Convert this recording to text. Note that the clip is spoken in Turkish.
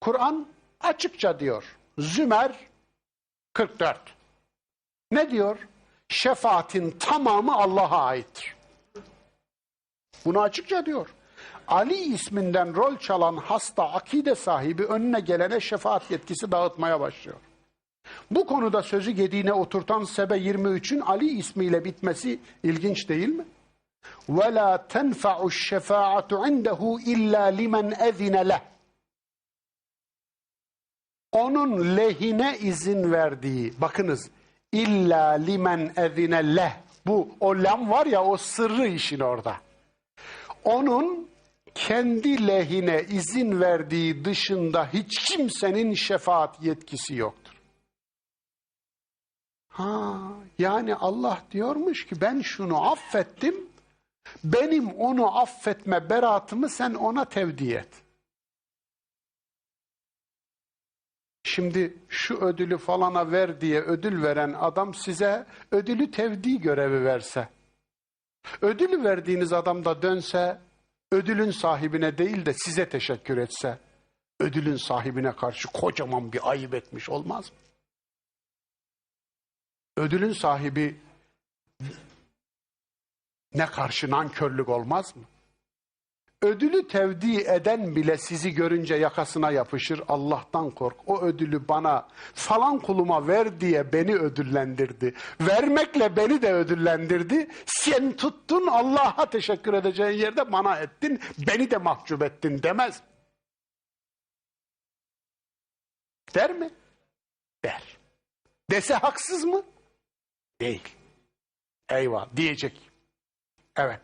Kur'an açıkça diyor. Zümer 44. Ne diyor? Şefaatin tamamı Allah'a aittir. Bunu açıkça diyor. Ali isminden rol çalan hasta akide sahibi önüne gelene şefaat yetkisi dağıtmaya başlıyor. Bu konuda sözü gediğine oturtan Sebe 23'ün Ali ismiyle bitmesi ilginç değil mi? وَلَا تَنْفَعُ الشَّفَاعَةُ عِنْدَهُ اِلَّا لِمَنْ اَذِنَ لَهُ onun lehine izin verdiği, bakınız, illa limen ezine leh. Bu, o lam var ya, o sırrı işin orada. Onun kendi lehine izin verdiği dışında hiç kimsenin şefaat yetkisi yoktur. Ha, yani Allah diyormuş ki ben şunu affettim, benim onu affetme beratımı sen ona tevdi et. Şimdi şu ödülü falana ver diye ödül veren adam size ödülü tevdi görevi verse, ödülü verdiğiniz adam da dönse, ödülün sahibine değil de size teşekkür etse, ödülün sahibine karşı kocaman bir ayıp etmiş olmaz mı? Ödülün sahibi ne karşı nankörlük olmaz mı? Ödülü tevdi eden bile sizi görünce yakasına yapışır. Allah'tan kork. O ödülü bana falan kuluma ver diye beni ödüllendirdi. Vermekle beni de ödüllendirdi. Sen tuttun Allah'a teşekkür edeceğin yerde bana ettin. Beni de mahcup ettin demez. Der mi? Der. Dese haksız mı? Değil. Eyvah diyecek. Evet.